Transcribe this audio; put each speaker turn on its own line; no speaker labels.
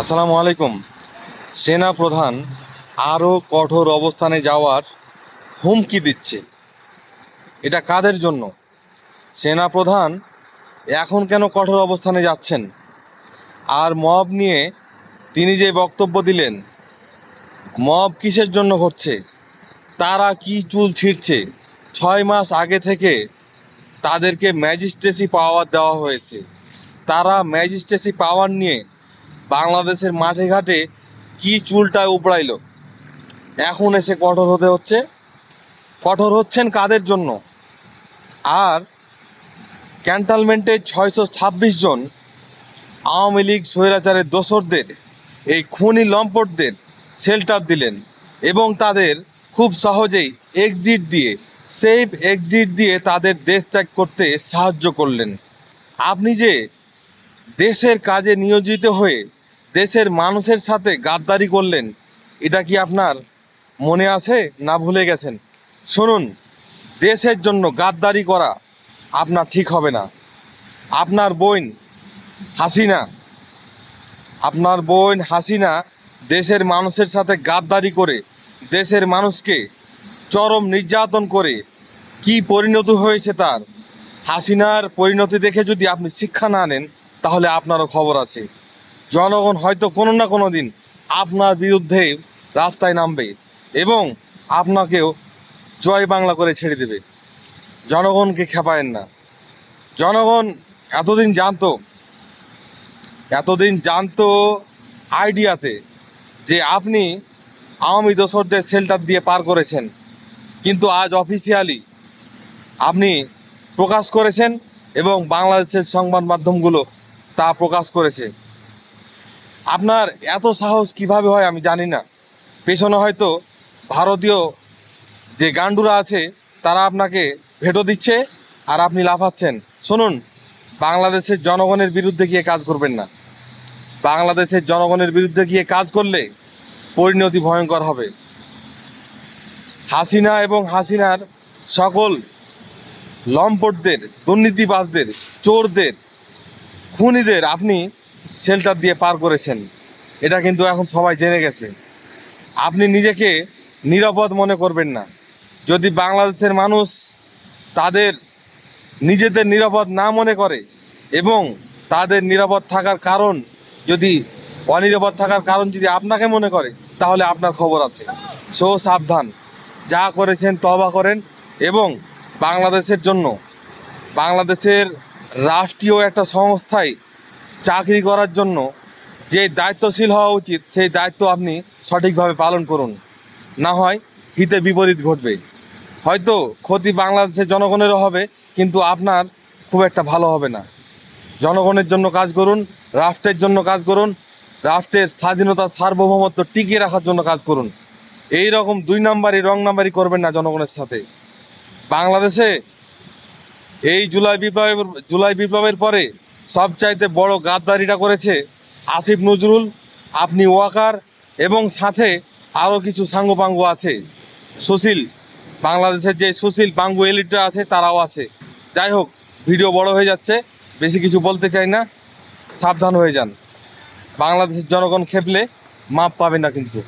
আসসালামু আলাইকুম। সেনা প্রধান আরও কঠোর অবস্থানে যাওয়ার হুমকি দিচ্ছে। এটা কাদের জন্য? সেনা প্রধান, এখন কেন কঠোর অবস্থানে যাচ্ছেন? আর মব নিয়ে তিনি যে বক্তব্য দিলেন, মব কিসের জন্য ঘটছে? তারা কি চুল ছিঁড়ছে? ছয় মাস আগে থেকে তাদেরকে ম্যাজিস্ট্রেসি পাওয়ার দেওয়া হয়েছে। তারা ম্যাজিস্ট্রেসি পাওয়ার নিয়ে বাংলাদেশের মাঠে ঘাটে কি চুলটা উপড়াইল? এখন এসে কঠোর হতে হচ্ছে। কঠোর হচ্ছেন কাদের জন্য? আর ক্যান্টনমেন্টে ছয়শো ছাব্বিশ জন আওয়ামী লীগ স্বৈরাচারের দোসরদের, এই খুনি লম্পটদের শেল্টার দিলেন এবং তাদের খুব সহজেই এক্সিট দিয়ে সেফ এক্সিট দিয়ে তাদের দেশ ত্যাগ করতে সাহায্য করলেন। আপনি যে দেশের কাজে নিয়োজিত হয়ে দেশের মানুষের সাথে গাদ্দারি করলেন, এটা কি আপনার মনে আছে না ভুলে গেছেন? শুনুন, দেশের জন্য গাদ্দারি করা আপনার ঠিক হবে না। আপনার বোন হাসিনা, আপনার বোন হাসিনা দেশের মানুষের সাথে গাদ্দারি করে, দেশের মানুষকে চরম নির্যাতন করে কি পরিণত হয়েছে তার? হাসিনার পরিণতি দেখে যদি আপনি শিক্ষা না নেন, তাহলে আপনারও খবর আছে। জনগণ হয়তো কোনো না কোনো দিন আপনার বিরুদ্ধে রাস্তায় নামবে এবং আপনাকেও জয় বাংলা করে ছেড়ে দেবে। জনগণকে খেপায়েন না। জনগণ এতদিন জানতো এতদিন জানতো আইডিয়াতে যে আপনি আওয়ামী দোসরদের শেল্টার দিয়ে পার করেছেন। কিন্তু আজ অফিসিয়ালি আপনি প্রকাশ করেছেন এবং বাংলাদেশের সংবাদ মাধ্যমগুলো তা প্রকাশ করেছে। আপনার এত সাহস কীভাবে হয় আমি জানি না। পেছনে হয়তো ভারতীয় যে গান্ডুরা আছে, তারা আপনাকে ভেটো দিচ্ছে আর আপনি লাফাচ্ছেন। শুনুন, বাংলাদেশের জনগণের বিরুদ্ধে গিয়ে কাজ করবেন না। বাংলাদেশের জনগণের বিরুদ্ধে গিয়ে কাজ করলে পরিণতি ভয়ঙ্কর হবে। হাসিনা এবং হাসিনার সকল লম্পটদের, দুর্নীতিবাজদের, চোরদের, খুনিদের আপনি শেল্টার দিয়ে পার করেছেন। এটা কিন্তু এখন সবাই জেনে গেছে। আপনি নিজেকে নিরাপদ মনে করবেন না। যদি বাংলাদেশের মানুষ তাদের নিজেদের নিরাপদ না মনে করে এবং তাদের নিরাপদ থাকার কারণ যদি অনিরাপদ থাকার কারণ যদি আপনাকে মনে করে, তাহলে আপনার খবর আছে। সো, সাবধান। যা করেছেন তবা করেন এবং বাংলাদেশের জন্য, বাংলাদেশের রাষ্ট্রীয় একটা সংস্থায় চাকরি করার জন্য যে দায়িত্বশীল হওয়া উচিত, সেই দায়িত্ব আপনি সঠিকভাবে পালন করুন। না হয় হিতে বিপরীত ঘটবে। হয়তো ক্ষতি বাংলাদেশের জনগণেরও হবে, কিন্তু আপনার খুব একটা ভালো হবে না। জনগণের জন্য কাজ করুন, রাষ্ট্রের জন্য কাজ করুন, রাষ্ট্রের স্বাধীনতা সার্বভৌমত্ব টিকিয়ে রাখার জন্য কাজ করুন। এই রকম দুই নাম্বারই, রং নাম্বারই করবেন না জনগণের সাথে। বাংলাদেশে এই জুলাই বিপ্লবের জুলাই বিপ্লবের পরে সবচাইতে বড় গাদ্দারিটা করেছে আসিফ নজরুল, আপনি ওয়াকার এবং সাথে আরও কিছু সাঙ্গপাঙ্গ আছে। সুশীল, বাংলাদেশের যে সুশীল পাঙ্গু এলিটরা আছে, তারাও আছে। যাই হোক, ভিডিও বড় হয়ে যাচ্ছে, বেশি কিছু বলতে চাই না, সাবধান হয়ে যান। বাংলাদেশের জনগণ খেপলে মাপ পাবে না কিন্তু।